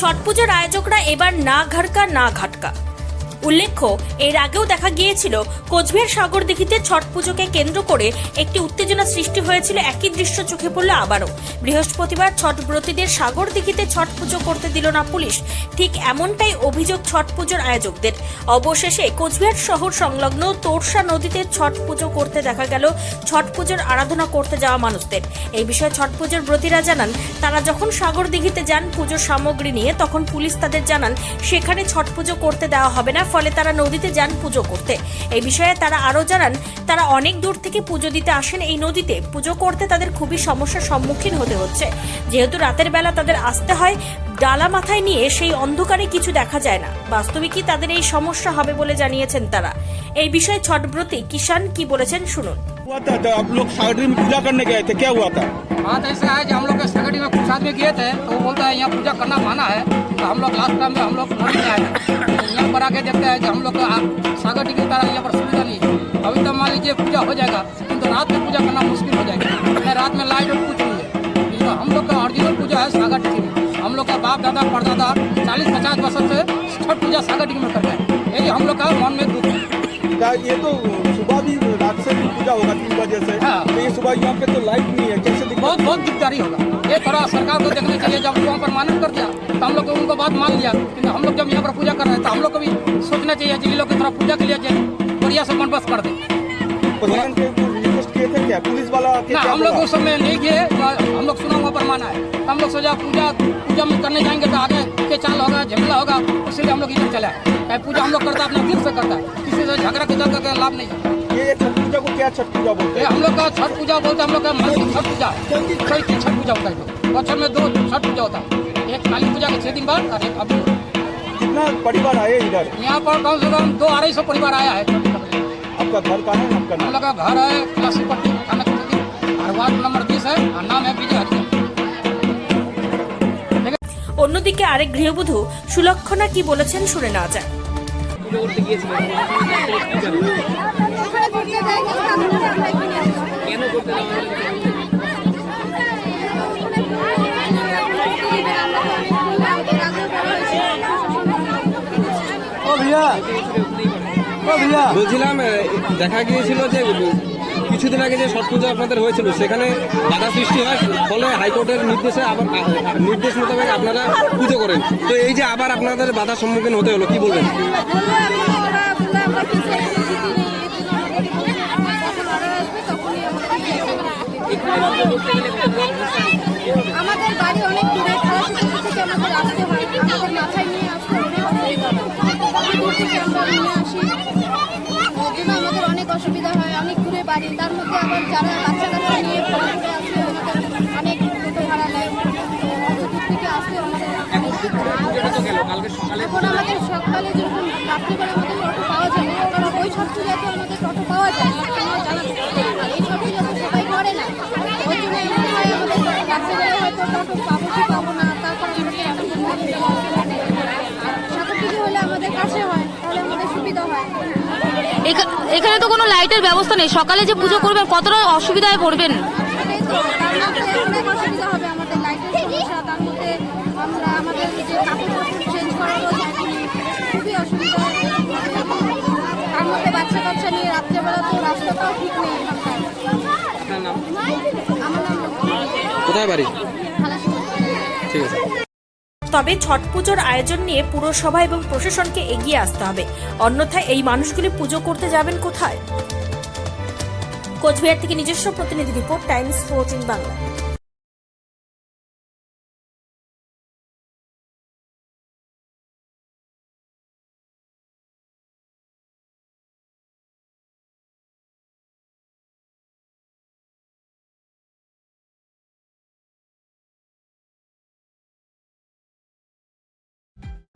ছট পুজোর আয়োজকরা এবার না ঘাটকা না ঘাটকা উল্লেখ্য, এর আগেও দেখা গিয়েছিল, কোচবিহার সাগর দিঘিতে ছট পুজোকে কেন্দ্র করে একটি উত্তেজনা সৃষ্টি হয়েছিল, একই দৃশ্য চোখে পড়ল আবারও। বৃহস্পতিবার ছট ব্রতীদের সাগর দিঘিতে ছট পুজো করতে দিল না পুলিশ, ঠিক এমনটাই অভিযোগ ছট পুজোর আয়োজকদের। অবশেষে কোচবিহার শহর সংলগ্ন তোরসা নদীতে ছট পুজো করতে দেখা গেল, ছট পুজোর আরাধনা করতে যাওয়া মানুষদের। এই বিষয়ে ছট পুজোর ব্রতীরা জানান, তারা যখন সাগর দিঘিতে যান পুজোর সামগ্রী নিয়ে, তখন পুলিশ তাদের জানান, সেখানে ছট পুজো করতে দেওয়া হবে না ফলে তারা নদীতে যান পুজো করতে। এই বিষয়ে তারা আরও জানান, তারা অনেক দূর থেকে পুজো দিতে আসেন এই নদীতে। পুজো করতে তাদের খুবই সমস্যার সম্মুখীন হতে হচ্ছে। যেহেতু রাতের বেলা তাদের আসতে হয়, ডালা মাথায় নিয়ে সেই অন্ধকারে কিছু দেখা যায় না। বাস্তবিকই তাদের এই সমস্যা হবে বলে জানিয়েছেন তারা। এই বিষয়ে ছটব্রতী কিষান কি বলেছেন শুনুন। हुआ था? जब आप लोग सागरी में पूजा करने गए थे क्या हुआ था? बात ऐसा है कि हम लोग के सगड़ी में कुछ आदमी गए थे तो वो बोलता है यहाँ पूजा करना माना है। तो हम लोग लास्ट टाइम में हम लोग तो यहाँ पर आके देखते हैं कि हम लोग को आ- सागर की तरह यहाँ पर सुविधा नहीं अभी तो मान लीजिए पूजा हो जाएगा किंतु रात में पूजा करना मुश्किल हो जाएगा। रात में लाइट और कुछ नहीं है। हम लोग का ऑरिजिनल पूजा है सागर टिकी में हम लोग का बाप दादा परदादा चालीस पचास वर्ष से छठ पूजा सागर टिकी में करते हैं। यही हम लोग का मन में दुख है। ये तो सुबह भी रात से भी पूजा होगा तीन बजे से। हाँ। तो ये सुबह यहाँ पे तो लाइट नहीं है कैसे बहुत बहुत दिकदारी होगा। ये थोड़ा सरकार को देखना चाहिए जब वहाँ पर मानव कर दिया तो हम लोग को उनको बात मान लिया। किंतु हम लोग जब यहाँ पर पूजा कर रहे हैं तो हम लोग को भी सोचना चाहिए ये लोग की थोड़ा पूजा के लिए जो बढ़िया से बंदोबस्त कर दे। किए क्या? पुलिस वाला ना हम लोग उस समय नहीं गए हम लोग सुना हुआ पर माना है। हम लोग सोचा पूजा पूजा में करने जाएँगे तो आगे के चाल होगा झगड़ा होगा इसलिए हम लोग इधर चले चाहे पूजा हम लोग करता है अपना दिल से करता है। किसी से झगड़ा के का लाभ नहीं है। ये छठ पूजा को क्या छठ पूजा बोलते ये हैं हम लोग का छठ पूजा बोलते हैं हम लोग का मन की छठ पूजा है चैती छठ पूजा होता है तो बच्चों में दो छठ पूजा होता है एक काली पूजा के छह दिन बाद और एक अभी कितना परिवार आए इधर यहाँ पर कम से कम दो अढ़ाई सौ परिवार आया है आपका घर कहाँ है आपका हम नाम लोग का घर है क्लासी पट्टी थाना कुटी और वार्ड नंबर बीस है और नाम है विजय हरिजन অন্যদিকে আরেক গৃহবধূ সুলক্ষণা কি বলেছেন শুনে না যায় বলছিলাম দেখা গিয়েছিল যে কিছুদিন আগে যে ছট পুজো আপনাদের হয়েছিল, সেখানে বাধা সৃষ্টি হয়, ফলে হাইকোর্টের নির্দেশে আবার নির্দেশ মোতাবেক আপনারা পুজো করেন। তো এই যে আবার আপনাদের বাধার সম্মুখীন হতে হলো, কি বলবেন? আমাদের বাড়ি অনেক দূরে খালাসিপুর থেকে আমাদের আসতে হয়। আমাদের মাথায় নিয়ে আসতে অনেক অসুবিধা দূর থেকে আমরা নিয়ে আসি। আমাদের অনেক অসুবিধা হয়, অনেক দূরে বাড়ি। তার মধ্যে আবার যারা বাচ্চা এখানে তো কোনো লাইটের ব্যবস্থা নেই। সকালে যে পুজো করবেন কতটা অসুবিধায় পড়বেন? বাচ্চা কাচ্চা নিয়ে রাত্রেবেলা কোথায় বাড়ি? ঠিক আছে। তবে ছট পুজোর আয়োজন নিয়ে পুরসভা এবং প্রশাসনকে এগিয়ে আসতে হবে। অন্যথায় এই মানুষগুলি পুজো করতে যাবেন কোথায়? কোচবিহার থেকে নিজস্ব প্রতিনিধি রিপোর্ট, টাইমস ফোরটিন বাংলা।